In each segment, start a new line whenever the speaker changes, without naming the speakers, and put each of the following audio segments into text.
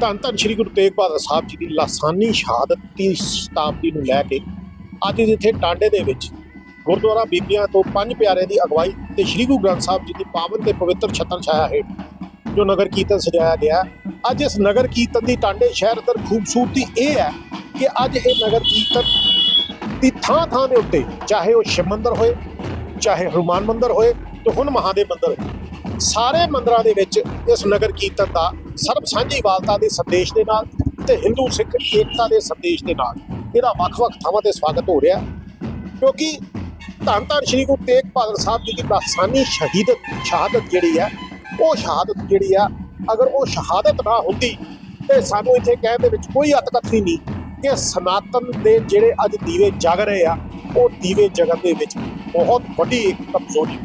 ਧੰਨ ਧੰਨ ਸ਼੍ਰੀ ਗੁਰੂ ਤੇਗ ਬਹਾਦਰ ਸਾਹਿਬ ਜੀ ਦੀ ਲਾਸਾਨੀ ਸ਼ਹਾਦਤ ਦੀ ਸ਼ਤਾਬਦੀ ਨੂੰ ਲੈ ਕੇ ਅੱਜ ਜਿੱਥੇ ਟਾਂਡੇ ਦੇ ਵਿੱਚ ਗੁਰਦੁਆਰਾ ਬੀਬੀਆਂ ਤੋਂ ਪੰਜ ਪਿਆਰੇ ਦੀ ਅਗਵਾਈ ਤੇ ਸ਼੍ਰੀ ਗੁਰੂ ਗ੍ਰੰਥ ਸਾਹਿਬ ਜੀ ਦੀ ਪਾਵਨ ਤੇ ਪਵਿੱਤਰ ਛਤਰ ਛਾਇਆ ਹੇਠ ਜੋ ਨਗਰ ਕੀਰਤਨ ਸਜਾਇਆ ਗਿਆ ਅੱਜ ਇਸ ਨਗਰ ਕੀਰਤਨ ਦੀ ਟਾਂਡੇ ਸ਼ਹਿਰ ਅੰਦਰ ਖੂਬਸੂਰਤੀ ਇਹ ਹੈ ਕਿ ਅੱਜ ਇਹ ਨਗਰ ਕੀਰਤਨ ਦੀ ਥਾਂ ਥਾਂ ਦੇ ਉੱਤੇ ਚਾਹੇ ਉਹ ਸ਼ਿਵ ਮੰਦਿਰ ਹੋਏ, ਚਾਹੇ ਹਨੂਮਾਨ ਮੰਦਿਰ ਹੋਏ ਤੇ ਹੁਣ ਮਹਾਦੇਵ ਮੰਦਿਰ ਸਾਰੇ ਮੰਦਰਾਂ ਦੇ ਵਿੱਚ ਇਸ ਨਗਰ ਕੀਰਤਨ ਦਾ ਸਰਬ ਸਾਂਝੀ ਵਾਲਤਾ ਦੇ ਸੰਦੇਸ਼ ਦੇ ਨਾਲ ਤੇ ਹਿੰਦੂ ਸਿੱਖ ਏਕਤਾ ਦੇ ਸੰਦੇਸ਼ ਦੇ ਨਾਲ ਇਹਦਾ ਵੱਖ-ਵੱਖ ਥਾਵਾਂ ਤੇ ਸਵਾਗਤ ਹੋ ਰਿਹਾ। ਕਿਉਂਕਿ ਧੰਨ ਧੰਨ ਸ਼੍ਰੀ ਗੁਰੂ ਤੇਗ ਬਹਾਦਰ ਸਾਹਿਬ ਜੀ ਦੀ ਲਾਸਾਨੀ ਸ਼ਹੀਦਤ, ਸ਼ਹਾਦਤ ਜਿਹੜੀ ਹੈ, ਉਹ ਸ਼ਹਾਦਤ ਜਿਹੜੀ ਆ ਅਗਰ ਉਹ ਸ਼ਹਾਦਤ ਨਾ ਹੁੰਦੀ ਤੇ ਸਾਨੂੰ ਇੱਥੇ ਕਹਿਣ ਦੇ ਵਿੱਚ ਕੋਈ ਅਤਕਥਨੀ ਨਹੀਂ ਕਿ ਸਨਾਤਨ ਦੇ ਜਿਹੜੇ ਅੱਜ ਦੀਵੇ ਜਗ ਰਹੇ ਆ, ਉਹ ਦੀਵੇ ਜਗਨ ਦੇ ਵਿੱਚ ਬਹੁਤ ਵੱਡੀ ਇੱਕ ਕਮਜ਼ੋਰੀ।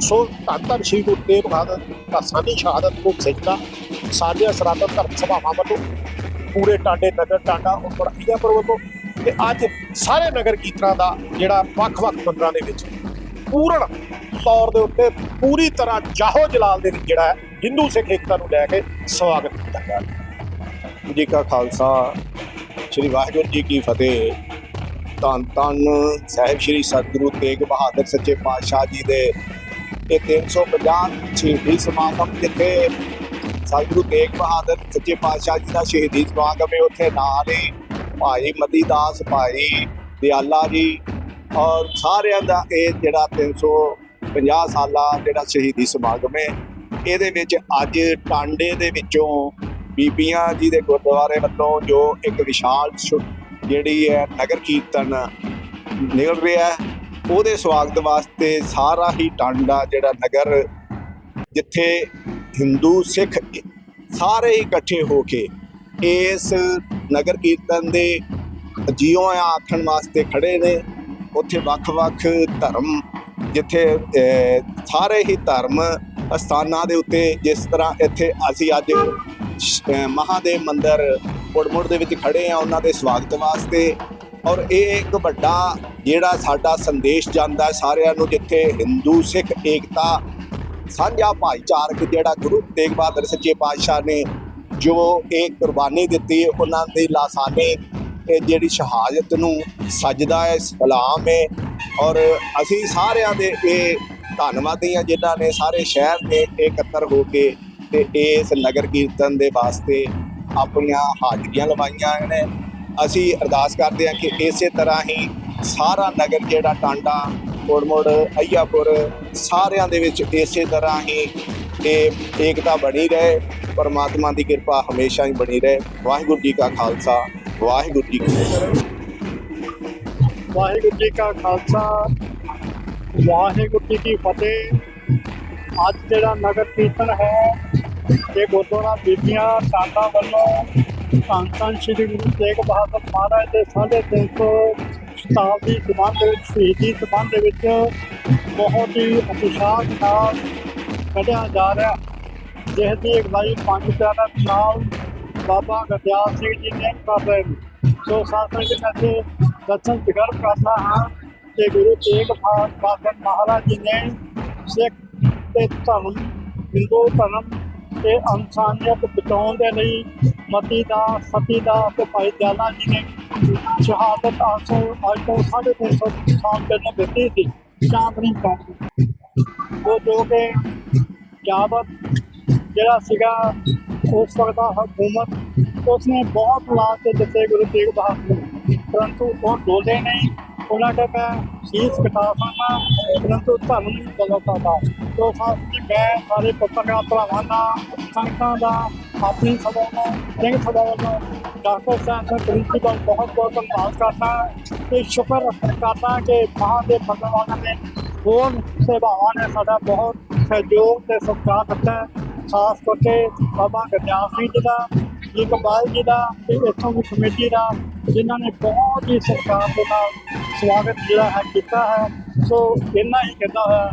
ਸੋ ਧੰਨ ਧੰਨ ਸ਼੍ਰੀ ਗੁਰੂ ਤੇਗ ਬਹਾਦਰ ਲਾਸਾਨੀ ਸ਼ਹਾਦਤ ਨੂੰ ਸਿੱਖਦਾ ਸਾਰੀਆਂ ਸਨਾਤਨ ਧਰਮ ਸਭਾਵਾਂ ਵੱਲੋਂ ਪੂਰੇ ਟਾਂਡੇ ਨਗਰ ਟਾਂਡਾ ਉੱਪਰ ਅਹੀਆਪੁਰ ਵੱਲੋਂ ਤੇ ਅੱਜ ਸਾਰੇ ਨਗਰ ਕੀਰਤਨਾਂ ਦਾ ਜਿਹੜਾ ਵੱਖ-ਵੱਖ ਮੰਦਰਾਂ ਦੇ ਵਿੱਚ ਪੂਰਨ ਤੌਰ ਦੇ ਉੱਤੇ ਪੂਰੀ ਤਰ੍ਹਾਂ ਜਾਹੋ ਜਲਾਲ ਦੇ ਵਿੱਚ ਜਿਹੜਾ ਹੈ, ਹਿੰਦੂ ਸਿੱਖ ਏਕਤਾ ਨੂੰ ਲੈ ਕੇ ਸਵਾਗਤ ਕੀਤਾ ਗਿਆ।
ਜੀ ਕਾ ਖਾਲਸਾ, ਸ੍ਰੀ ਵਾਹਿਗੁਰੂ ਜੀ ਕੀ ਫਤਿਹ। ਧੰਨ ਧੰਨ ਸਾਹਿਬ ਸ੍ਰੀ ਸਤਿਗੁਰੂ ਤੇਗ ਬਹਾਦਰ ਸੱਚੇ ਪਾਤਸ਼ਾਹ ਜੀ ਦੇ। ਇਹ 350 ਸ਼ਹੀਦੀ ਸਮਾਗਮ ਜਿੱਥੇ ਸਤਿਗੁਰੂ ਤੇਗ ਬਹਾਦਰ, ਸੱਚੇ ਪਾਤਸ਼ਾਹ ਜੀ ਦਾ ਸ਼ਹੀਦੀ ਸਮਾਗਮ ਹੈ, ਉੱਥੇ ਨਾਲ ਹੀ ਭਾਈ ਮਤੀ ਦਾਸ, ਭਾਈ ਦਿਆਲਾ ਜੀ ਔਰ ਸਾਰਿਆਂ ਦਾ ਇਹ ਜਿਹੜਾ 350 ਸਾਲਾ ਜਿਹੜਾ ਸ਼ਹੀਦੀ ਸਮਾਗਮ ਹੈ, ਇਹਦੇ ਵਿੱਚ ਅੱਜ ਟਾਂਡੇ ਦੇ ਵਿੱਚੋਂ ਬੀਬੀਆਂ ਜੀ ਦੇ ਗੁਰਦੁਆਰੇ ਵੱਲੋਂ ਜੋ ਇੱਕ ਵਿਸ਼ਾਲ ਜਿਹੜੀ ਹੈ ਨਗਰ ਕੀਰਤਨ ਨਿਕਲ ਰਿਹਾ ਹੈ, ਉਹਦੇ ਸਵਾਗਤ ਵਾਸਤੇ ਸਾਰਾ ਹੀ ਟਾਂਡਾ ਜਿਹੜਾ ਨਗਰ ਜਿੱਥੇ ਹਿੰਦੂ ਸਿੱਖ ਸਾਰੇ ਹੀ ਇਕੱਠੇ ਹੋ ਕੇ ਇਸ ਨਗਰ ਕੀਰਤਨ ਦੇ ਜੀਓ ਆਖਣ ਵਾਸਤੇ ਖੜੇ ਨੇ। ਉੱਥੇ ਵੱਖ-ਵੱਖ ਧਰਮ ਜਿੱਥੇ ਸਾਰੇ ਹੀ ਧਰਮ ਅਸਥਾਨਾਂ ਦੇ ਉੱਤੇ ਜਿਸ ਤਰ੍ਹਾਂ ਇੱਥੇ ਅਸੀਂ ਅੱਜ ਮਹਾਦੇਵ ਮੰਦਿਰ ਮੁੜ ਦੇ ਵਿੱਚ ਖੜੇ ਆ, ਉਹਨਾਂ ਦੇ ਸਵਾਗਤ ਵਾਸਤੇ। ਔਰ ਇਹ ਇੱਕ ਵੱਡਾ ਜਿਹੜਾ ਸਾਡਾ ਸੰਦੇਸ਼ ਜਾਂਦਾ ਸਾਰਿਆਂ ਨੂੰ ਜਿੱਥੇ ਹਿੰਦੂ ਸਿੱਖ ਏਕਤਾ ਸਾਂਝਾ ਭਾਈਚਾਰਕ ਜਿਹੜਾ ਗੁਰੂ ਤੇਗ ਬਹਾਦਰ ਸੱਚੇ ਪਾਤਸ਼ਾਹ ਨੇ ਜੋ ਇਹ ਕੁਰਬਾਨੀ ਦਿੱਤੀ, ਉਹਨਾਂ ਦੀ ਲਾਸਾਨੀ, ਇਹ ਜਿਹੜੀ ਸ਼ਹਾਦਤ ਨੂੰ ਸਜਦਾ ਹੈ ਸਲਾਮ ਹੈ। ਔਰ ਅਸੀਂ ਸਾਰਿਆਂ ਦੇ ਇਹ ਧੰਨਵਾਦੀ ਹਾਂ ਜਿਨ੍ਹਾਂ ਨੇ ਸਾਰੇ ਸ਼ਹਿਰ ਦੇ ਇਕੱਤਰ ਹੋ ਕੇ ਤੇ ਇਸ ਨਗਰ ਕੀਰਤਨ ਦੇ ਵਾਸਤੇ ਆਪਣੀਆਂ ਹਾਜ਼ਰੀਆਂ ਲਵਾਈਆਂ ਨੇ। ਅਸੀਂ ਅਰਦਾਸ ਕਰਦੇ ਹਾਂ ਕਿ ਇਸੇ ਤਰ੍ਹਾਂ ਹੀ ਸਾਰਾ ਨਗਰ ਜਿਹੜਾ ਟਾਂਡਾ ਮੁੜ ਅਈਆਪੁਰ ਸਾਰਿਆਂ ਦੇ ਵਿੱਚ ਇਸੇ ਤਰ੍ਹਾਂ ਹੀ ਇਹ ਏਕਤਾ ਬਣੀ ਰਹੇ, ਪਰਮਾਤਮਾ ਦੀ ਕਿਰਪਾ ਹਮੇਸ਼ਾ ਹੀ ਬਣੀ ਰਹੇ। ਵਾਹਿਗੁਰੂ ਜੀ ਕਾ ਖਾਲਸਾ, ਵਾਹਿਗੁਰੂ ਜੀ ਕੀ ਫਤਿਹ।
ਵਾਹਿਗੁਰੂ ਜੀ ਕਾ ਖਾਲਸਾ, ਵਾਹਿਗੁਰੂ ਜੀ ਕੀ ਫਤਿਹ। ਅੱਜ ਜਿਹੜਾ ਨਗਰ ਕੀਰਤਨ ਹੈ, ਇਹ ਗੁਰਦੁਆਰਾ ਬੀਬੀਆਂ ਟਾਂਡਾ ਵੱਲੋਂ ਧੰਨ ਧੰਨ ਸ਼੍ਰੀ ਗੁਰੂ ਤੇਗ ਬਹਾਦਰ ਮਹਾਰਾਜ ਦੇ 350 ਸ਼ਤਾਬਦੀ ਸਮਾਨ ਦੇ ਵਿੱਚ, ਸ਼ਹੀਦੀ ਸਮਾਨ ਦੇ ਵਿੱਚ ਬਹੁਤ ਹੀ ਉਤਸ਼ਾਹ ਨਾਲ ਕੱਢਿਆ ਜਾ ਰਿਹਾ। ਜਿਸ ਦੀ ਅਗਵਾਈ ਪੰਜ ਪਿਆਰਿਆਂ ਦੇ ਬਾਬਾ ਗਰਦਿਆਲ ਸਿੰਘ ਜੀ ਨੇ ਕਰ ਰਹੇ ਨੇ। ਸੋ ਸਾਥਾਂ ਦੇ ਵਿੱਚ ਦਰਸ਼ਨ ਦਿਗਰ ਕਰਨਾ ਹੈ ਕਿ ਗੁਰੂ ਤੇਗ ਬਹਾਦਰ ਮਹਾਰਾਜ ਜੀ ਨੇ ਸਿੱਖ ਤੇ ਧਰਮ, ਹਿੰਦੂ ਧਰਮ ਤੇ ਇਨਸਾਨੀਅਤ ਬਚਾਉਣ ਦੇ ਲਈ ਮਤੀ ਦਾ, ਸਤੀ ਦਾ ਤੇ ਭਾਈ ਦਿਆਲਾ ਜੀ ਨੇ ਸ਼ਹਾਦਤ ਆਸੋ ਅੱਜ ਤੋਂ 350 ਸਾਲ ਪਹਿਲਾਂ ਦਿੱਤੀ ਸੀ ਚਾਂਦਨੀ ਕੌਮ ਉਹ ਜੋ ਕਿ ਜਾਬਤ ਜਿਹੜਾ ਸੀਗਾ, ਉਸ ਵਕਤ ਦਾ ਹਕੂਮਤ, ਉਸਨੇ ਬਹੁਤ ਲਾ ਕੇ ਦਿੱਤੇ ਗੁਰੂ ਤੇਗ ਬਹਾਦਰ ਪਰੰਤੂ ਉਹ ਡੋਲੇ ਨਹੀਂ, ਉਹਨਾਂ ਦਾ ਮੈਂ ਸੀਸ ਕਟਾ ਸਕਦਾ, ਪਰੰਤੂ ਧਰਮ ਨਹੀਂ ਬਦਲ ਸਕਦਾ ਤੋ ਸਾਥੀ ਮੈਂ ਸਾਰੇ ਪੱਤਰਕਾਰ ਭਰਾਵਾਂ ਦਾ, ਸੰਗਤਾਂ ਦਾ ਆਪਣੀ ਸਭਾ ਨੂੰ ਸਿੰਘ ਸਭਾ ਨੂੰ ਡਾਕਟਰ ਸਾਹਿਬ ਦਾ ਪ੍ਰਿੰਸੀਪਲ ਬਹੁਤ ਬਹੁਤ ਧੰਨਵਾਦ ਕਰਦਾ ਤੇ ਸ਼ੁਕਰ ਕਰਦਾ ਕਿ ਮਹਾਦੇਵ ਦੇ ਵਾਲਾ ਨੇ ਹੋਰ ਸੇਵਾਵਾਂ ਨੇ ਸਾਡਾ ਬਹੁਤ ਸਹਿਯੋਗ ਤੇ ਸਤਿਕਾਰ ਦਿੱਤਾ ਹੈ। ਖਾਸ ਕਰਕੇ ਬਾਬਾ ਗਰਜਾਲ ਸਿੰਘ ਜੀ ਦਾ ਜੀ ਕਬਾਲ ਜੀ ਦਾ ਤੇ ਇੱਥੋਂ ਦੀ ਕਮੇਟੀ ਦਾ, ਜਿਨ੍ਹਾਂ ਨੇ ਬਹੁਤ ਹੀ ਸਤਿਕਾਰ ਦੇ ਨਾਲ ਸਵਾਗਤ ਜਿਹੜਾ ਹੈ ਕੀਤਾ ਹੈ ਸੋ ਇੰਨਾ ਹੀ ਕਹਿੰਦਾ ਹੋਇਆ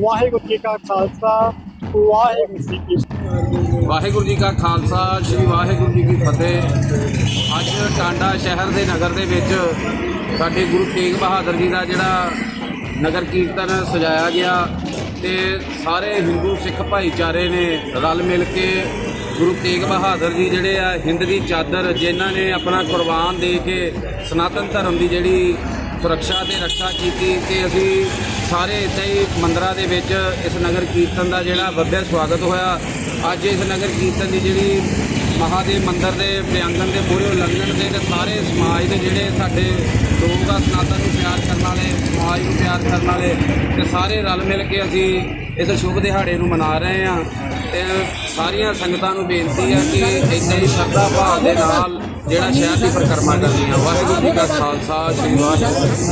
ਵਾਹਿਗੁਰੂ ਜੀ ਕਾ ਖਾਲਸਾ, ਵਾਹਿਗੁਰੂ ਜੀ ਕੀ
ਵਾਹਿਗੁਰੂ ਜੀ ਕਾ ਖਾਲਸਾ, ਸ੍ਰੀ ਵਾਹਿਗੁਰੂ ਜੀ ਕੀ ਫਤਿਹ। ਅੱਜ ਟਾਂਡਾ ਸ਼ਹਿਰ ਦੇ ਨਗਰ ਦੇ ਵਿੱਚ ਸਾਡੇ ਗੁਰੂ ਤੇਗ ਬਹਾਦਰ ਜੀ ਦਾ ਜਿਹੜਾ ਨਗਰ ਕੀਰਤਨ ਸਜਾਇਆ ਗਿਆ ਤੇ ਸਾਰੇ ਹਿੰਦੂ ਸਿੱਖ ਭਾਈਚਾਰੇ ਨੇ ਰਲ ਮਿਲ ਕੇ ਗੁਰੂ ਤੇਗ ਬਹਾਦਰ ਜੀ ਜਿਹੜੇ ਆ ਹਿੰਦ ਦੀ ਚਾਦਰ ਜਿਨ੍ਹਾਂ ਨੇ ਆਪਣਾ ਕੁਰਬਾਨ ਦੇ ਕੇ ਸਨਾਤਨ ਧਰਮ ਦੀ ਜਿਹੜੀ ਸੁਰੱਖਿਆ ਤੇ ਰੱਖਿਆ ਕੀਤੀ ਤੇ ਅਸੀਂ ਸਾਰੇ ਇੱਥੇ ਹੀ ਮੰਦਰਾਂ ਦੇ ਵਿੱਚ ਇਸ ਨਗਰ ਕੀਰਤਨ ਦਾ ਜਿਹੜਾ ਭव्य ਸਵਾਗਤ ਹੋਇਆ। ਅੱਜ ਇਸ ਨਗਰ ਕੀਰਤਨ ਦੀ ਜਿਹੜੀ ਮਹਾਦੇਵ ਮੰਦਿਰ ਦੇ ਪ੍ਰਿਆੰਗਨ ਦੇ ਪੂਰੇ ਉਲੰਘਣ ਦੇ ਤੇ ਸਾਰੇ ਸਮਾਜ ਦੇ ਜਿਹੜੇ ਸਾਡੇ ਲੋਕ ਆ, ਸਨਾਤਨ ਨੂੰ ਪਿਆਰ ਕਰਨ ਵਾਲੇ, ਸਮਾਜ ਨੂੰ ਪਿਆਰ ਕਰਨ ਵਾਲੇ ਤੇ ਸਾਰੇ ਰਲ ਮਿਲ ਕੇ ਅਸੀਂ ਇਸ ਸ਼ੁਭ ਦਿਹਾੜੇ ਨੂੰ ਮਨਾ ਰਹੇ ਹਾਂ। ਤੇ ਸਾਰੀਆਂ ਸੰਗਤਾਂ ਨੂੰ ਬੇਨਤੀ ਆ ਕਿ ਇੱਦਾਂ ਹੀ ਸ਼ਰਧਾ ਭਾਵ ਦੇ ਨਾਲ ਜਿਹੜਾ ਸ਼ਹਿਰ ਦੀ ਪਰਿਕਰਮਾ ਕਰਦੀ ਹੈ। ਵਾਹਿਗੁਰੂ ਜੀ ਕਾ ਖਾਲਸਾ ਸ੍ਰੀ ਵਾਹਿਗੁਰੂ